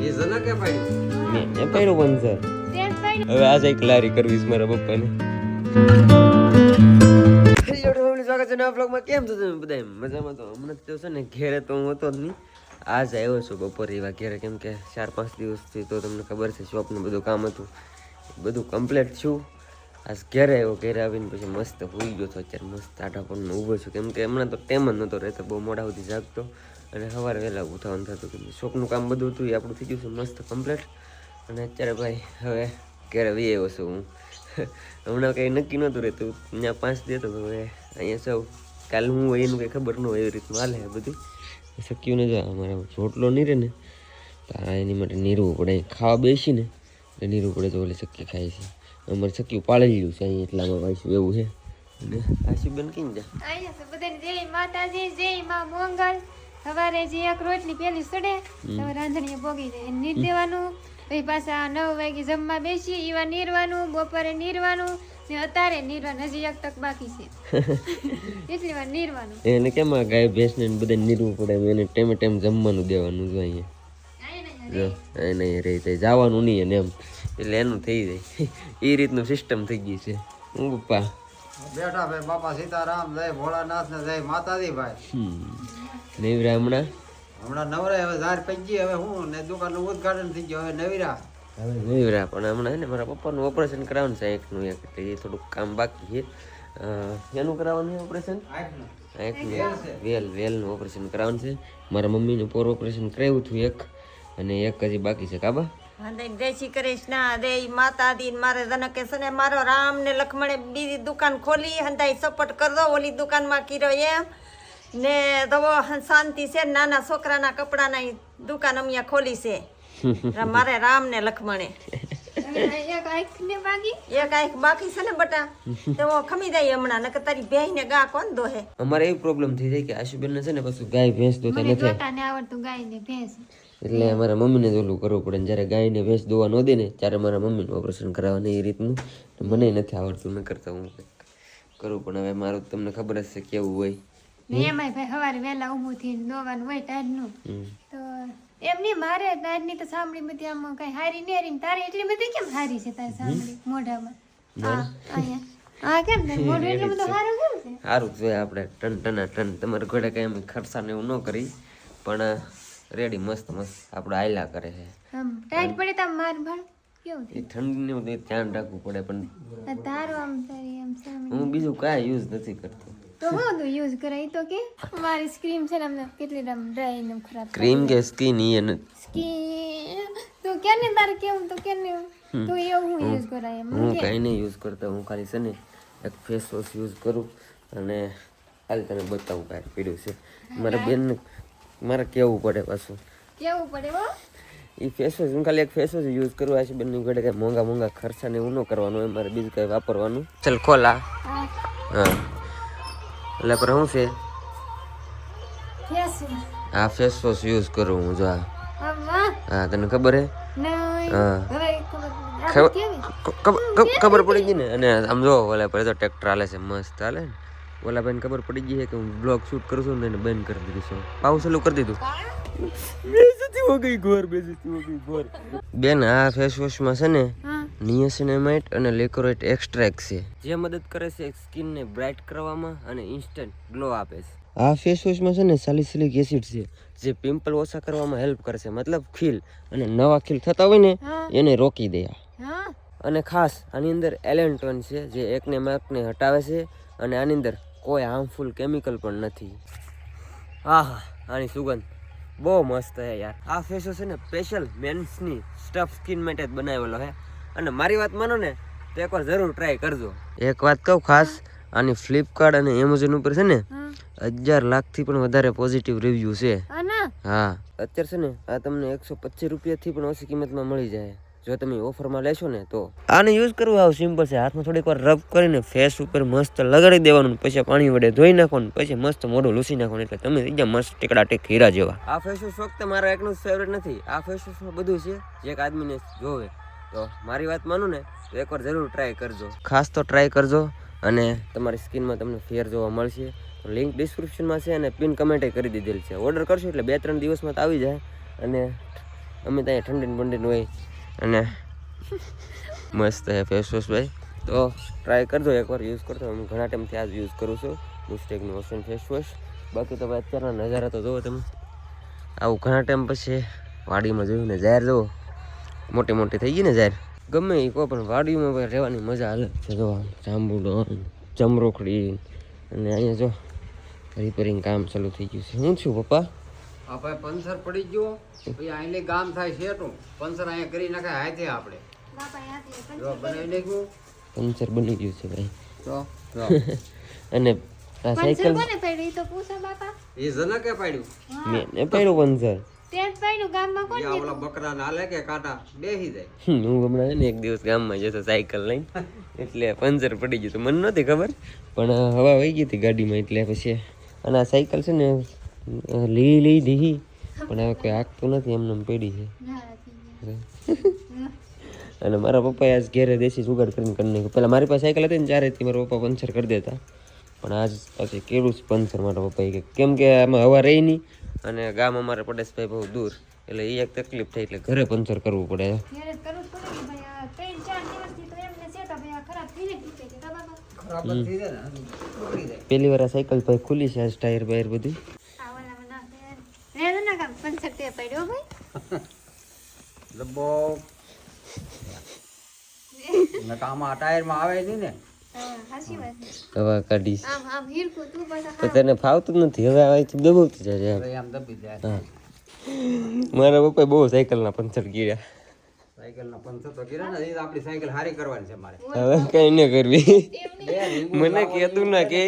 એ જના કે પાડ્યું મેં મેં પહેર્યું પંચર તે જ પાડ્યું. હવે આજે એક લારી કરવી છે મારા પપ્પાને. સ્વાગત છે નવા બ્લોગમાં કેમ છો તમે બધા? મજામાં તો? હમણાં તો છે ને ઘેરે તો હું હતો જ નહીં. આજ આવ્યો છું બપોરે એવા ઘેરે. કેમ કે ચાર પાંચ દિવસથી તો તમને ખબર છે શોપનું બધું કામ હતું. બધું કમ્પ્લીટ છું. આજ ઘેરે આવ્યો ઘેરે આવીને પછી મસ્ત હોઈ ગયો હતો અત્યારે મસ્ત આઠા પણ ઊભો છું. કેમ કે હમણાં તો ટેમ જ નહોતો રહેતો બહુ મોડા સુધી જાગતો. અને સવારે વહેલા ઉઠાવવાનું થતું કેમ કે શોકનું કામ બધું હતું, એ આપણું થઈ ગયું છે મસ્ત કમ્પ્લીટ અને અત્યારે ભાઈ, હવે ક્યારે વી આવ્યો છું હું. હમણાં કંઈ નક્કી નહોતું રહેતું. ત્યાં પાંચ દેતો તો હવે અહીંયા સૌ કાલ હું એનું કંઈ ખબર ન હોય એવી રીતનું હાલે બધું. શક્યું ને જાય અમારે રોટલો નહીં રહે ને તારા એની માટે નીરવું પડે. ખાવા બેસીને, એટલે નીરવું પડે તો ઓલે શક્ય ખાય છે. અમારે શક્યું પાળેલું છે, અહીં એટલામાં વાંચ્યું એવું છે. અને આશુબેન કઈ જાય અહીંયા બધાને જય માતાજી, જય મા મોંગલ. સવારે જે એક રોટલી પેલી સડે તો રાંધણીએ ભોગી જાય. નીર દેવાનું પછી પાછા નવ વાગે જમવા બેસી એવા નીરવાનું બપોરે નીરવાનું ને અત્યારે નીરવાનું હજી એક તક બાકી છે. એટલી વાર નીરવાનું. એને કેમ આ ગાય ભેંસને ને બધાને નીરવું પડે? એને ટાઈમે ટાઈમ જમવાનું દેવાનું જો અહીંયા. જો એને અહીં રહી જાય. જવાનું નહીં એને એમ. એટલે એનું થઈ જાય. એ રીતનું સિસ્ટમ થઈ ગઈ છે. હું પપ્પા? બેઠા ભાઈ બાપા સીતારામ જય ભોળાનાથ ને જય માતાજી ભાઈ. નેવરા હમણાં? હમણાં નવરાય હવે ઝાર પૈકી હવે હું ને દુકાનનું ઉદઘાટન થઈ ગયું હવે નવીરા. હવે નવીરા પણ હમણાં હે ને મારા પપ્પાનું ઓપરેશન કરાવવાનું છે એકનું એક એટલે એ થોડુંક કામ બાકી છે. એનું કરાવવાનું ઓપરેશન એક વેલ વેલનું ઓપરેશન કરાવવાનું છે. મારા મમ્મીનું પોર ઓપરેશન કરાવ્યું હતું એક અને એક હજી બાકી છે કાબા જય શ્રી કૃષ્ણ જય માતાજી મારે જનકે છે ને મારો રામ ને લક્ષ્મણે બીજી દુકાન ખોલી હંતાઈ સપોર્ટ કર દો ઓલી દુકાનમાં કીરો એમ. ને દવો શાંતિ છે નાના છોકરાના કપડાના દુકાન અમે ખોલી છે. મારે રામ ને લખમણે એક આંખ બાકી? એક આંખ બાકી છે ને બટા. તો ખમી જાય હમણાં નકર તારી બેહી ને ગા કોણ દોહે? અમારે એવી પ્રોબ્લેમ થઈ જાય કે આશુબેનને છે ને પાછું ગાય ભેંસ દોતા મને નથી. જોતાને આવડતું ગાય ને ભેંસ. એટલે અમારા મમ્મીને જ ઓલું કરવું પડે જ્યારે ગાયને ભેંસ દોવા ન દે ને ત્યારે મારા મમ્મીનું ઓપરેશન કરાવવાનું એ રીતનું. મને નથી આવડતું મેં કરતા હું કરવું કરું પણ હવે મારું તો તમને ખબર જ છે કેવું હોય. ને એમાંય ભાઈ સવારે વહેલા ઊભું થઈને દોવાનું હોય ટાઢનું. તો એમ નહીં મારે ટાઢની તો સાંભળી બધી આમ કઈ હારી ને હારી તારી એટલી બધી કેમ હારી છે તારી સાંભળી મોઢામાં? હા અહીંયા. હા કેમ તારું મોઢું એટલું બધું સારું કેમ છે? સારું જોઈએ આપણે ટન ટના ટન. તમારે ઘોડે કાંઈ એમ ખર્ચાને એવું ન કરી પણ રેડી મસ્ત મસ્ત. આપણે આયલા કરે છે. ટાઈટ પડે તો માર ભણ કેવું ઠંડીનું ધ્યાન રાખવું પડે પણ તારું આમ તારી આમ હું બીજું કાંઈ યુઝ નથી કરતો. તો હું તો યુઝ કરાય તો કે મારી સ્ક્રીન છે ને અમને કેટલી રમ ડ્રાય ને ખરાબ ક્રીમ કે સ્કીન ઈ ને સ્કીન તો કે ને તારે કેવું તો કે ને તું એવું હું યુઝ કરાય હું કાંઈ નહીં યુઝ કરતો હું ખાલી છે ને એક ફેસ વોશ યુઝ કરું અને હાલ તને બતાવું કાંઈ પીડ્યું છે. મારા બેનને મારે કેવું પડે પાછું? કેવું પડે હો? એ ફેસ વોશ હું ખાલી એક ફેસ વોશ યુઝ કરું આ છે બેનની ઘડે કાંઈ મોંઘા મોંઘા ખર્ચા ને એવું ન કરવાનું હોય મારે બીજું કાંઈ વાપરવાનું. ચલ ખોલા. હા. એટલે પર શું છે? હા આ ફેસ વોશ યુઝ કરું હું જો આ. હા તને ખબર હે? હા. ખબર પડી ગઈ. ને? અને આમ જો ઓલા પર તો ટ્રેક્ટર હાલે છે મસ્ત હાલે ને. ઓલા બેન ખબર પડી ગઈ છે કે હું બ્લોગ શૂટ કરું છું ને એને બેન કરી દીધું છું. પાઉ સલું કરી દીધું. બેસતી હો ગઈ ઘોર બેસતી હો ગઈ ઘોર. બેન આ ફેસ વોશમાં છે ને હા નિયાસિનામાઇડ અને લેકોરેટ એક્સ્ટ્રેક્ટ છે. જે મદદ કરે છે સ્કિનને બ્રાઇટ કરવામાં અને ઇન્સ્ટન્ટ ગ્લો આપે છે. આ ફેસ વોશમાં છે ને સાલિસિલિક એસિડ છે જે પિમ્પલ ઓછા કરવામાં હેલ્પ કરશે મતલબ ખીલ અને નવા ખીલ થતા હોય ને એને રોકી દે અને ખાસ આની અંદર એલેન્ટોન છે જે એકને માર્કને હટાવે છે અને આની અંદર કોઈ હાર્મફુલ કેમિકલ પણ નથી. આહા આની સુગંધ બહુ મસ્ત છે યાર. આ ફેસ વોશ છે ને સ્પેશિયલ મેન્સની સ્ટફ સ્કિન માટે જ બનાવેલો છે. અને મારી વાત માનો ને તો એકવાર જરૂર ટ્રાય કરજો. એક વાત કહું ખાસ આની ફ્લિપકાર્ટ અને એમેઝોન ઉપર છે ને હજાર લાખથી પણ વધારે પોઝિટિવ રિવ્યુ છે. હા. અત્યારે છે ને આ તમને એકસો પચીસ રૂપિયાથી પણ ઓછી કિંમતમાં મળી જાય. જો તમે ઓફરમાં લેશો ને તો. આને યુઝ કરવું આવું સિમ્પલ છે. હાથમાં થોડીક વાર રબ કરીને ફેસ ઉપર મસ્ત લગાડી દેવાનું પછી પાણી વડે ધોઈ નાખવાનું પછી મસ્ત મોઢું લૂસી નાખવાનું એટલે તમે થઈ ગયા મસ્ત ટીકડા ટીક હીરા જેવા. આ ફેસ વોશ ફક્ત મારા એકનું ફેવરેટ નથી. આ ફેસ વોશમાં બધું છે જે એક આદમીને જોવે. તો મારી વાત માનું ને, તો એકવાર જરૂર ટ્રાય કરજો. ખાસ તો ટ્રાય કરજો અને તમારી સ્કિનમાં તમને ફેર જોવા મળશે. લિંક ડિસ્ક્રિપ્શનમાં છે અને પિન કમેન્ટ કરી દીધેલ છે. ઓર્ડર કરશો એટલે બે ત્રણ દિવસમાં તો આવી જાય. અને અમે ત્યાં ઠંડી બંડીને હોય. અને મસ્ત છે ફેસ વોશ ભાઈ. તો ટ્રાય કરજો એકવાર યુઝ કરજો. હું ઘણા ટાઈમથી આજ યુઝ કરું છું. મિસ્ટેકનું ઓશન ફેસ વોશ બાકી તો ભાઈ અત્યારના નજારા તો જુઓ તમે. આવું ઘણા ટાઈમ પછી વાડીમાં જોયું ને જાહેર જુઓ મોટી મોટી થઈ ગઈ ને જાહેર. ગમે એ કોઈ પણ વાડીમાં ભાઈ રહેવાની મજા અલગ છે જો જાંબુડો ચમરોખડી અને અહીંયા જો રિપેરિંગ કામ ચાલુ થઈ ગયું છે. હું છું પપ્પા? આ ભાઈ પંચર પડી ગયો. પછી અહીં ગામ થાય શેઠું પંચર અહીંયા કરી નાખાય હાથે આપણે. બનાવી નાખ્યું? પંચર બની ગયું છે ભાઈ. તો અને આ સાયકલ કોને પડ્યું? તો પૂછો બાપા. એ જનકે પાડ્યું. મેં પડ્યું પંચર. એક દિવસ ગામમાં જતો સાયકલ લઈને. એટલે પંચર પડી ગયું મને નહોતી ખબર પણ હવા વહી ગઈ હતી ગાડીમાં એટલે પછી અને આ સાયકલ છે ને લઈ લઈ દીધી. પણ હવે કોઈ હાંકતું નથી એમને એમ પડી છે. અને મારા પપ્પાએ આજ ઘેરે દેશી જુગાડ કરીને કરી નાખ્યું. પહેલાં મારી પાસે સાયકલ હતી ને ચારેથી મારા પપ્પા પંચર કરી દેતા. પણ આજ પછી કેવું સ્પોન્સર મારા પપ્પાએ કે કેમ કે આમાં હવા રહી નહીં અને ગામ અમારે પડેશભાઈ બહુ દૂર. એટલે એ એક તકલીફ થઈ એટલે ઘરે પંચર કરવું પડે. આ આ પહેલી વાર સાયકલ ભાઈ ખુલી છે આજ ટાયર બાયર બધું. આ કામ ડબ્બો ને આમાં ટાયરમાં આવે નહીં ને. હવા કાઢીશ. આમ આમ હીરકું તું તને ફાવતું જ નથી. હવે અહીંથી દબાવતી જાય. મારા પપ્પા બહુ સાયકલના પંચર કર્યા. સાયકલના પંચર તો કર્યા ને એ તો આપણી સાયકલ હારી કરવાની છે મારે. હવે કઈ ન કરવી. બે રીંગુ મને કહેતું ના કે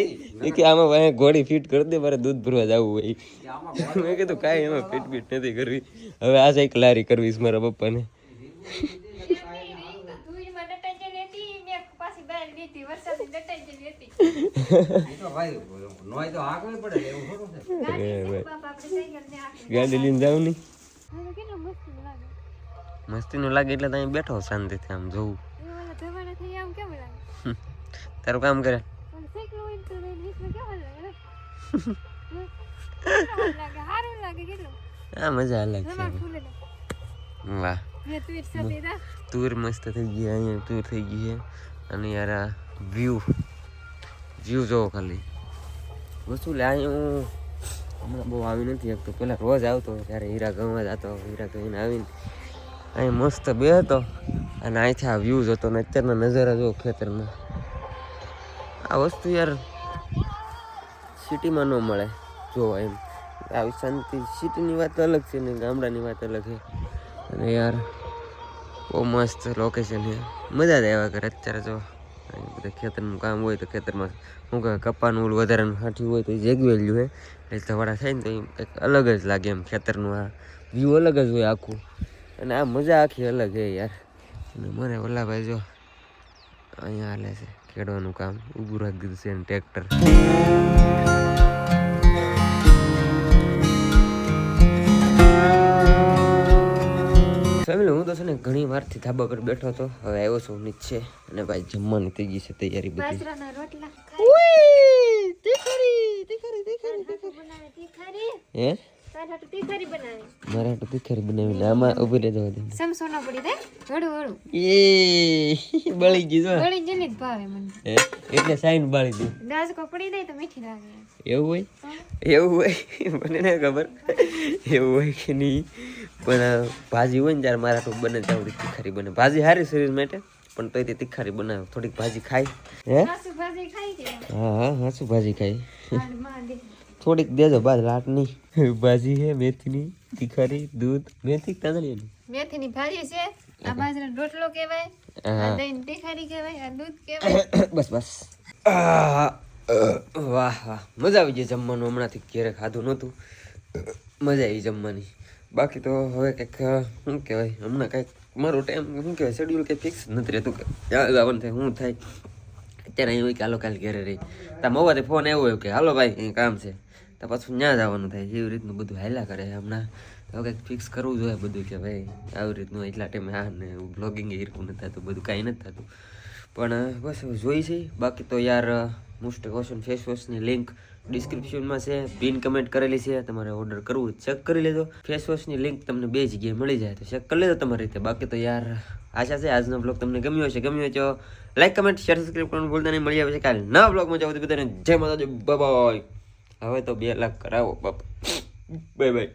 આમાં ઘોડી ફિટ કરી દે મારે દૂધ ભરવા જવું હોય. મેં કીધું કાંઈ એમાં ફિટ ફિટ નથી કરવી. હવે આ સાયકલ હારી કરવીશ મારા પપ્પાને ધૂળમાં દટાઈ ગયેલી હતી, મેં પાછી બહાર લીધી. વરસાદની દટાઈ ગયેલી હતી. એ તો ભાઈ નોય તો હાંકવી પડે એવું થોડું છે ગાડી ને લઈને જાવ નહીં મસ્તી નું લાગે. એટલે તમે બેઠો આમ જોવું ધવાડા થઈ આમ લાગે? તારું કામ કરે? ને ને? આ મજા અલગ છે. ને. વાહ. તુર મસ્ત થઈ ગઈ અહીંયા તુર થઈ ગઈ છે. અને યાર આ વ્યૂ વ્યૂ જોવો ખાલી. વસ્તુ લે હું હમણાં બહુ આવી નથી શકતો. પહેલાં રોજ આવતો ત્યારે હીરા ગમવા જતો હીરા ગઈને આવીને અહીં મસ્ત બે હતો અને અહીંથી આ વ્યૂઝ હતો ને અત્યારના નજારા જો ખેતરમાં. આ વસ્તુ યાર સિટીમાં ન મળે જોવા એમ. આવી શાંતિ સિટીની વાત અલગ છે ને ગામડાની વાત અલગ છે. અને યાર બહુ મસ્ત લોકેશન છે. મજા જ આવ્યા કરે અત્યારે જો અહીં ખેતરનું કામ હોય તો ખેતરમાં શું કહે કપાનું ઓલું વધારાનું હાઠી હોય તો જગવેલું હોય એટલે ધવાડા થાય ને તો એમ કંઈક અલગ જ લાગે એમ ખેતરનું આ વ્યૂ અલગ જ હોય આખું. અને આ મજા આખી અલગ છે યાર. અને મને વલ્લાભાઈ જો અહીંયા હાલે છે ખેડવાનું કામ. ઊભું રાખી દીધું છે ટ્રેક્ટર. ફેમિલી હું તો છે ને ઘણી વારથી ધાબા પર બેઠો હતો. હવે આવ્યો છું નીચે અને ભાઈ જમવાની થઈ ગઈ છે તૈયારી બધી. હે? તારા હાટુ તીખારી બનાવે. મારા હાટુ તીખારી બનાવી લે. આમાં ઊભી રહેજો દે સમસો ન પડી દે હળું હળું એ બળી ગઈ જો. બળી જેલી જ ભાવે મને. હે? એટલે સાઈન બાળી દે દાસ કો પડી દે તો મીઠી લાગે. એવું હોય? એવું હોય? મને ના ખબર. એવું હોય કે નહીં? પણ ભાજી હોય ને ત્યારે મારા તો બને તાવડી તીખારી બને. ભાજી સારી શરીર માટે પણ તોય તે તીખારી બનાવે. થોડીક ભાજી ખાય. હે? સાસુ ભાજી ખાઈ હા હા હા શું ભાજી ખાય. થોડીક દેજો બાદ લાટ નહીં ભાજી હે મેથીની તીખારી દૂધ. મેથી તાંદળીની મેથીની ભાજી છે. આ બાજરાનો રોટલો કહેવાય આ દહીં તીખારી કહેવાય આ દૂધ કહેવાય. બસ બસ. વાહ વાહ. મજા આવી ગઈ જમવાનું. હમણાંથી ઘેરે ખાધું નહોતું. મજા આવી જમવાની. બાકી તો હવે કંઈક શું કહેવાય? હમણાં કંઈક મારો ટાઈમ શું કહેવાય? શેડ્યુલ કંઈ ફિક્સ નથી રહેતું. કે ક્યાં જવાનું થાય શું થાય? અત્યારે અહીં હોય કે હાલો કાલે ઘેરે રહી. તા મોબાઈલ ફોન આવ્યો હોય કે હાલો ભાઈ કામ છે. તો પાછું ત્યાં જવાનું થાય એવી રીતનું બધું હાલ્યા કરે હમણાં. તો કંઈક ફિક્સ કરવું જોઈએ બધું કે ભાઈ, આવી રીતનું એટલા ટાઈમે આ ને બ્લોગિંગ હીરકું નથી થતું, બધું કાંઈ નથી થતું. પણ બસ જોઈ છે. બાકી તો યાર મોસ્ટ વોશન ફેસ વોશની લિંક ડિસ્ક્રિપ્શનમાં છે. પિન કમેન્ટ કરેલી છે. તમારે ઓર્ડર કરવું ચેક કરી લેજો. ફેસ વોશની લિંક તમને બે જગ્યાએ મળી જાય, તો ચેક કરી લેજો તમારી રીતે. બાકી તો યાર, આશા છે આજનો બ્લોગ તમને ગમ્યો હશે. ગમ્યો હોય તો લાઈક કમેન્ટ શેર સબસ્ક્રાઈબ કરવાનું ભૂલતા નહીં. મળી આવે છે કાલે નવા બ્લોગમાં જાવ તો બધાને જય માતાજી બાય હવે તો બે લાખ કરાવો બાપ. Bye bye